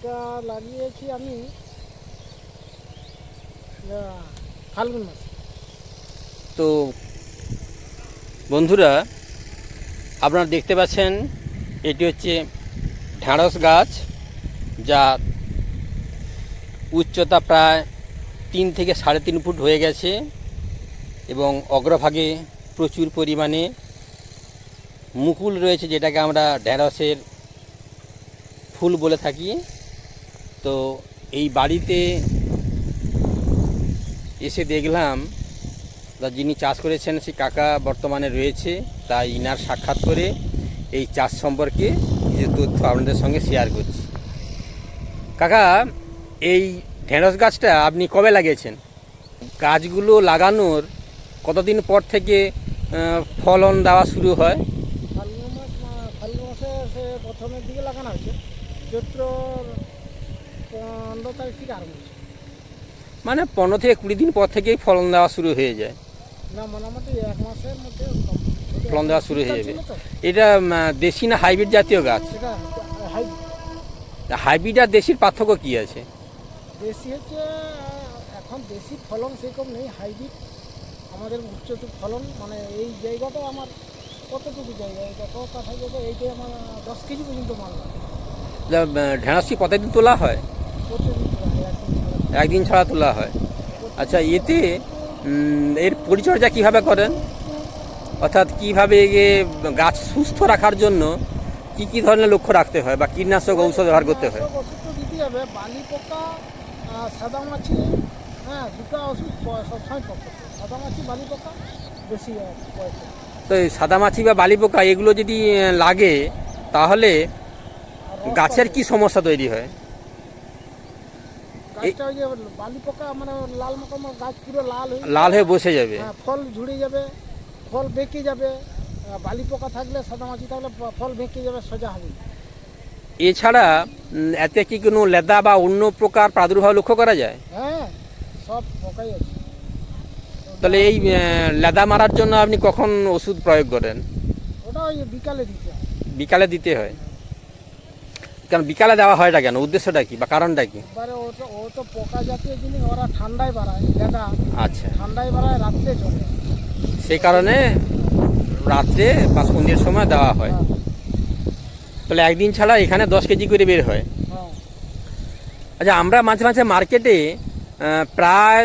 এটা লাগিয়েছি আমি। ফাল্গুন মাসে। তো বন্ধুরা, আপনারা দেখতে পাচ্ছেন, এটি হচ্ছে ঢ্যাঁড়স গাছ, যা উচ্চতা প্রায় তিন থেকে সাড়ে তিন ফুট হয়ে গেছে এবং অগ্রভাগে প্রচুর পরিমাণে মুকুল রয়েছে, যেটাকে আমরা ঢ্যাঁড়সের ফুল বলে থাকি। তো এই বাড়িতে এসে দেখলাম যিনি চাষ করেছেন সেই কাকা বর্তমানে রয়েছে, তাই ইনার সাক্ষাৎ করে এই চাষ সম্পর্কে কিছু তথ্য আপনাদের সঙ্গে শেয়ার করছি। কাকা, এই ঢেঁড়স গাছটা আপনি কবে লাগিয়েছেন? গাছগুলো লাগানোর কতদিন পর থেকে ফলন দেওয়া শুরু হয়? প্রথমের দিকে লাগানো হয়েছে। চৈত্র পনেরো তারিখ থেকে আরম্ভ হয়েছে। মানে পনেরো থেকে কুড়ি দিন পর থেকেই ফলন দেওয়া শুরু হয়ে যায়। না মোটামুটি এক মাসের মধ্যে ফলন দেওয়া শুরু হয়ে যাবে এটা দেশি না হাইব্রিড জাতীয় গাছ? হাইব্রিড। আর দেশির পার্থক্য কী আছে? দেশি হচ্ছে এখন দেশি ফলন সেরকম নেই হাইব্রিড। আমাদের উচ্চ ফলন মানে এই জায়গাটাই আমার কতটুকু জায়গা? এটা কত কাঠা জায়গা এইটাই আমার দশ কেজি পর্যন্ত মাল ঢেঁড়স কি কতদিন তোলা হয়, একদিন ছাড়া। তোলা হয় আচ্ছা এতে এর পরিচর্যা কীভাবে করেন অর্থাৎ কীভাবে এ গাছ সুস্থ রাখার জন্য কি কি ধরনের লক্ষ্য রাখতে হয় বা কীটনাশক ঔষধ ব্যবহার করতে হয় তো দিতে হবে বালি পোকা সাদা মাছি হ্যাঁ দুটো ওষুধ সবসময় প্রয়োগ করতে হবে। সাদা মাছি বালি পোকা বেশি। তো এই বা বালি পোকা এগুলো যদি লাগে তাহলে গাছের। কি সমস্যা তৈরি হয় বালি পোকা মানে লাল মকম গাছ পুরো লাল হয়ে লাল হয়ে বসে যাবে। হ্যাঁ, ফল ঝুড়ে যাবে ফল বেঁকে যাবে বালি পোকা থাকলে সাদা মাছি থাকলে ফল বেঁকে যাবে সোজা হবে। এছাড়া এতে কি কোনো লেদা বা অন্য প্রকার প্রাদুর্ভাব লক্ষ্য করা যায়? হ্যাঁ সব পোকাই আছে। তাহলে এই লেদা মারার জন্য আপনি কখন ওষুধ প্রয়োগ করেন? ওটা ওই বিকালে দিতে হয়। বিকালে দিতে হয়। কেন বিকালে দেওয়া হয়টা কেন? উদ্দেশ্যটা কি বা কারণটা কি? এবারে ও তো ও তো পোকা জাতীয় জিনিস ওরা ঠান্ডায় বাড়ায় লেদা আচ্ছা। ঠান্ডায় বাড়ায় রাত্রে চলে। সেই কারণে রাত্রে বা সন্ধ্যের সময় দেওয়া হয়। হ্যাঁ। তাহলে একদিন ছাড়া এখানে দশ কেজি করে বের হয়। হ্যাঁ। আচ্ছা আমরা মাঝে মাঝে মার্কেটে প্রায়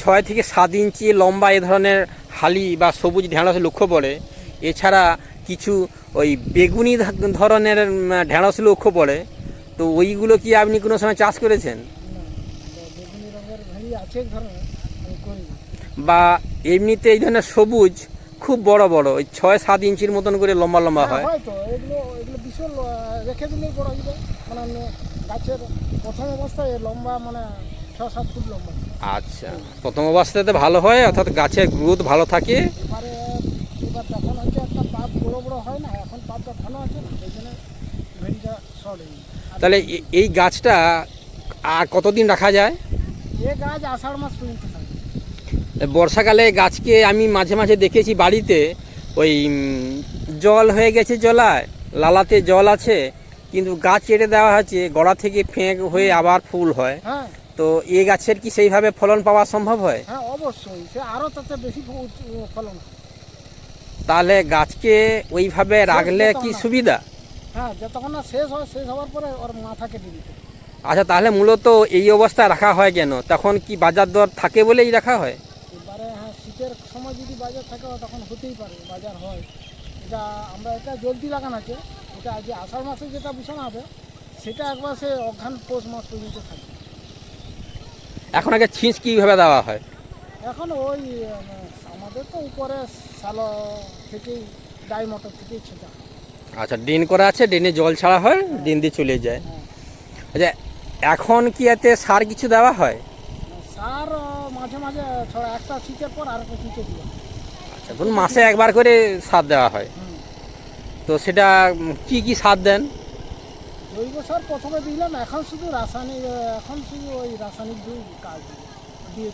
ছয় থেকে সাত ইঞ্চি লম্বা এ ধরনের হালি বা সবুজ ঢেঁড়স লক্ষ্য পড়ে। এছাড়া কিছু ওই বেগুনি ধরনের ঢেঁড়স লক্ষ্য পড়ে। তো ওইগুলো কি আপনি কোনো সময় চাষ করেছেন। বা এমনিতে এই ধরনের সবুজ খুব বড় বড় ওই ছয় সাত ইঞ্চির মতন করে লম্বা লম্বা হ্যাঁ, হয় মানে মানে আচ্ছা। প্রথম অবস্থাতে ভালো হয় অর্থাৎ গাছের গ্রোথ ভালো থাকে এবারে এবার তখন হচ্ছে একটা পাপ বড় বড় হয় না এখন আছে না সেই জন্য। আর তাহলে এই গাছটা আর কতদিন রাখা যায়? এ গাছ আষাঢ় মাস পর্যন্ত থাকে। বর্ষাকালে গাছকে আমি মাঝে মাঝে দেখেছি বাড়িতে ওই জল হয়ে গেছে জলায় লালাতে জল আছে কিন্তু গাছ কেটে দেওয়া আছে গোড়া থেকে ফেঁক হয়ে আবার ফুল হয়। হ্যাঁ। তো এ গাছের কি সেইভাবে ফলন পাওয়া সম্ভব হয়? হ্যাঁ অবশ্যই সে আরও তাতে বেশি ফলন হয়। তাহলে গাছকে ওইভাবে রাখলে কি সুবিধা? হ্যাঁ যতক্ষণ না শেষ হয় শেষ হওয়ার পরে ওর মাথা কেটে দিতে আচ্ছা তাহলে মূলত এই অবস্থায় রাখা হয় কেন? তখন কি বাজার দর থাকে বলেই রাখা হয়? এবারে হ্যাঁ শীতের সময় যদি বাজার থাকে তখন হতেই পারে বাজার হয়। এটা আমরা এটা জলদি লাগানো আছে। এটা আজকে আষাঢ় মাসে যেটা বিছানা হবে সেটা একবার সে অঘ্রান পৌষ মাস পর্যন্ত থাকে। এখন আগে ছিঁচ কীভাবে দেওয়া হয়? এখন ওই আমাদের তো উপরে সালো থেকেই ডাই মোটর থেকেই ছেটা হয়। আচ্ছা ড্রেন করা আছে ড্রেনে জল ছাড়া হয় ড্রেন দিয়ে চলে যায়। হ্যাঁ। আচ্ছা এখন কি এতে সার কিছু দেওয়া হয়? সার মাঝে মাঝে ছড়া একটা শীতের পর আর একটা শীতে দিলাম আচ্ছা ধরুন মাসে একবার করে সার দেওয়া হয়। তো সেটা কি কি সার দেন? জৈব সার প্রথমে দিলাম এখন শুধু রাসায়নিক এখন শুধু ওই রাসায়নিক দিয়ে কাজ দিয়ে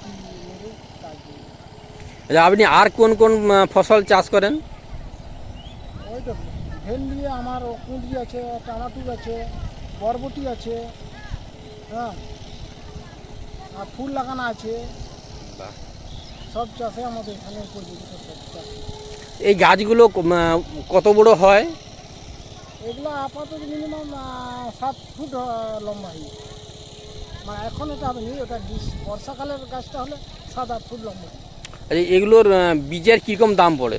কাজ দিই। আপনি আর কোন কোন ফসল চাষ করেন? ওই তো ভেন্ডি আমার কুঁদরি আছে টমাটো আছে বরবটি আছে হ্যাঁ আর ফুল লাগানো আছে। সব চাষে আমাদের এখানে উপযোগিত সব চাষ। এই গাছগুলো কত বড় হয়? এগুলো আপাতত মিনিমাম সাত ফুট লম্বা হয়। মানে এখন এটা হবে নি ওটা বর্ষাকালের গাছটা হলে সাত আট ফুট লম্বা হয়। আচ্ছা এগুলোর বীজের কীরকম দাম পড়ে?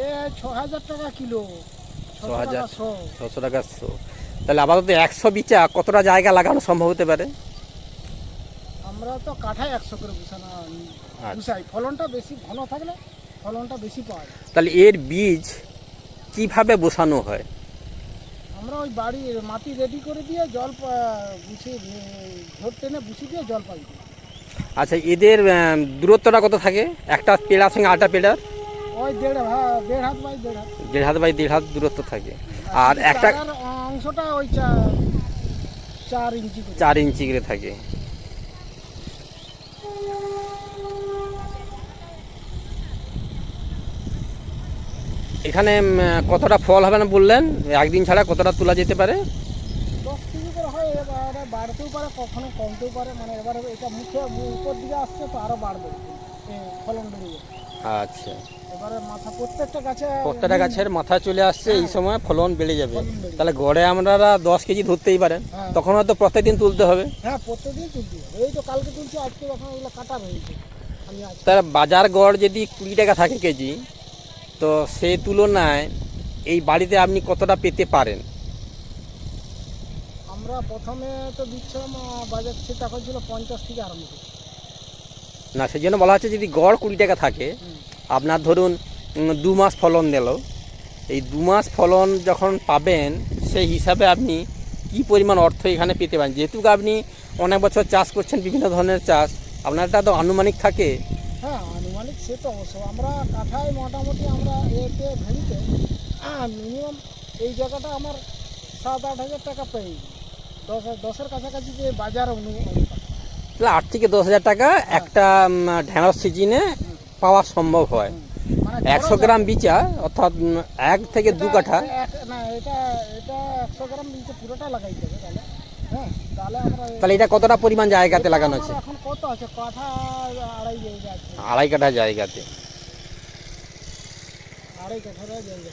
এ ছ হাজার টাকা কিলো। ছ হাজার? ছশো টাকা শো। তাহলে আপাতত একশো বিচা কতটা জায়গা লাগানো সম্ভব হতে পারে? আমরা তো কাঠায় একশো করে বুঝানো আচ্ছা। বুঝাই ফলনটা বেশি ঘন থাকলে ফলনটা বেশি পাওয়া যায়। তাহলে এর বীজ কীভাবে বসানো হয়? আমরা ওই বাড়ির মাটি রেডি করে দিয়ে জল বুঝিয়ে ঝোর টেনে বুঝিয়ে দিয়ে জল পাই। দিই। আচ্ছা এদের দূরত্বটা কত থাকে? একটা পেড়ার সঙ্গে পেড়ার? ওই দেড় হাত বাই দেড় হাত। দেড় হাত বাই দেড় হাত দূরত্ব থাকে। আর একটা অংশটা ওই চার ইঞ্চি চার ইঞ্চি করে থাকে। এখানে কতটা ফল হবে না বললেন? একদিন ছাড়া কতটা তোলা যেতে পারে? এবারে বাড়তেও পারে কখনো কমতেও পারে। মানে এবারে এটা মুখে উপর দিকে আসছে তো আরও বাড়বে ফলন আচ্ছা। এবারে মাথা প্রত্যেকটা গাছে প্রত্যেকটা গাছের মাথা চলে আসছে এই সময় ফলন বেড়ে যাবে। তাহলে গড়ে আমরা দশ কেজি ধরতেই পারেন। হ্যাঁ। তখন হয়তো প্রত্যেকদিন তুলতে হবে। হ্যাঁ প্রত্যেকদিন তুলতে হবে। এই তো কালকে তুলছি আজকে এখন এগুলো কাটা রয়েছে তার বাজার গড় যদি কুড়ি টাকা থাকে কেজি তো সেই তুলনায় এই বাড়িতে আপনি কতটা পেতে পারেন? আমরা প্রথমে তো দিচ্ছিলাম বাজার থেকে তখন ছিল পঞ্চাশ থেকে আরম্ভ করে। না সেই জন্য বলা হচ্ছে যদি গড় কুড়ি টাকা থাকে আপনার ধরুন দু মাস ফলন দিল। এই দু মাস ফলন যখন পাবেন সেই হিসাবে আপনি কি পরিমাণ অর্থ এখানে পেতে পারেন? যেহেতু আপনি অনেক বছর চাষ করছেন বিভিন্ন ধরনের চাষ আপনার তো আনুমানিক থাকে। হ্যাঁ আনুমানিক সে তো অবশ্য আমরা কাঠায় মোটামুটি আমরা এতে ভেড়িতে মিনিমাম এই জায়গাটা আমার সাত আট হাজার টাকা পেয়ে। দশ দশের কাছাকাছি যে বাজার তাহলে আট থেকে দশ হাজার টাকা একটা ঢেঁড়স সিজনে পাওয়া সম্ভব হয়। মানে একশো গ্রাম বিচা অর্থাৎ এক থেকে দু কাঠা। না এটা এটা একশো গ্রাম নিচে পুরোটা লাগাইতে হবে তাহলে। হ্যাঁ তাহলে এটা কতটা পরিমাণ জায়গাতে লাগানো আছে? কাঠা আড়াই কাঠা জায়গাতে। আড়াই কাঠার জায়গা।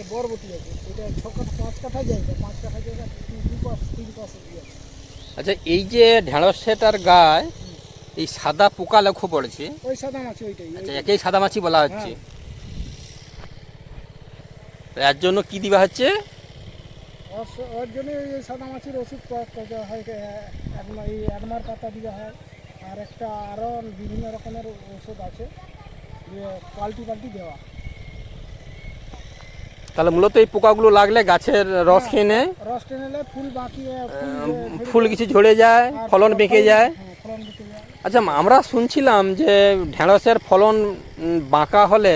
এর এক বেশি কি। এটা বরবটি আছে। এটা ছ কাঠা পাঁচ কাঠা জায়গা পাঁচ কাঠা জায়গা তিন তিন পাশ তিন পাশে দিয়ে আছে। আচ্ছা এই যে ঢেঁড়সেটার গায়ে এই সাদা পোকা লক্ষ্য পড়েছে? ওই সাদা মাছ ওইটাই আচ্ছা। একেই সাদা মাছি বলা হচ্ছে। তো এর জন্য কি দিবা হচ্ছে? ওর ওর জন্য এই সাদা মাছের ওষুধ প্রয়োগ করতে হয় এই একমার পাতা দেওয়া হয় আর একটা আরও বিভিন্ন রকমের ওষুধ আছে পাল্টি পাল্টি দেওয়া। তাহলে মূলত এই পোকাগুলো লাগলে গাছের রস খেয়ে নেয়। রস টেনে নিলে ফুল বাকি ফুল কিছু ঝরে যায় ফলন বেঁকে যায়। হ্যাঁ, ফলন বেঁকে যায়। আচ্ছা আমরা শুনছিলাম যে ঢেঁড়সের ফলন বাঁকা হলে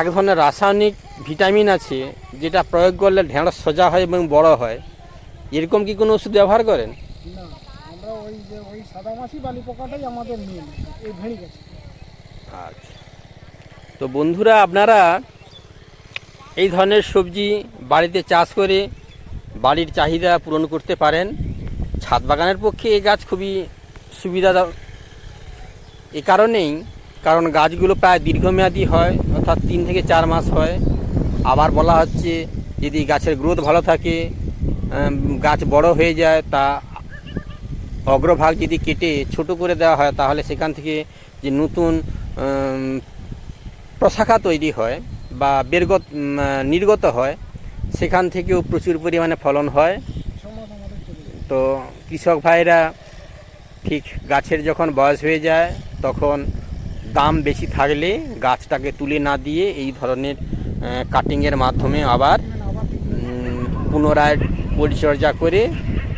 এক ধরনের রাসায়নিক ভিটামিন আছে যেটা প্রয়োগ করলে ঢেঁড়স সোজা হয় এবং বড় হয়। এরকম কি কোনো ওষুধ ব্যবহার করেন? না আমরা ওই যে ওই সাদা বালি পোকাটাই আমাদের এই ভেড়ি গেছে আচ্ছা। তো বন্ধুরা আপনারা এই ধরনের সবজি বাড়িতে চাষ করে বাড়ির চাহিদা পূরণ করতে পারেন। ছাদ বাগানের পক্ষে এই গাছ খুবই সুবিধা এ কারণেই, কারণ গাছগুলো প্রায় দীর্ঘমেয়াদী হয়, অর্থাৎ তিন থেকে চার মাস হয়। আবার বলা হচ্ছে, যদি গাছের গ্রোথ ভালো থাকে গাছ বড় হয়ে যায়, তা অগ্রভাগ যদি কেটে ছোট করে দেওয়া হয়, তাহলে সেখান থেকে যে নতুন প্রশাখা তৈরি হয় বা বেরগত নির্গত হয়, সেখান থেকেও প্রচুর পরিমাণে ফলন হয়। তো কৃষক ভাইরা ঠিক গাছের যখন বয়স হয়ে যায়, তখন দাম বেশি থাকলে গাছটাকে তুলে না দিয়ে এই ধরনের কাটিংয়ের মাধ্যমে আবার পুনরায় পরিচর্যা করে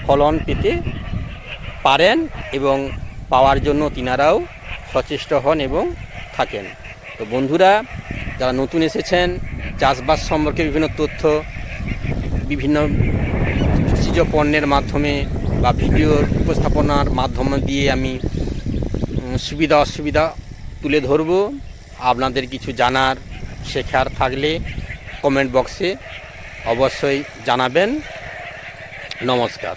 ফলন পেতে পারেন এবং পাওয়ার জন্য তিনারাও সচেষ্ট হন এবং থাকেন। তো বন্ধুরা যারা নতুন এসেছেন, চাষবাস সম্পর্কে বিভিন্ন তথ্য, বিভিন্ন কৃষিজ পণ্যের মাধ্যমে বা ভিডিওর উপস্থাপনার মাধ্যমে দিয়ে আমি সুবিধা, অসুবিধা তুলে ধরব। আপনাদের কিছু জানার, শেখার থাকলে কমেন্ট বক্সে অবশ্যই জানাবেন। নমস্কার।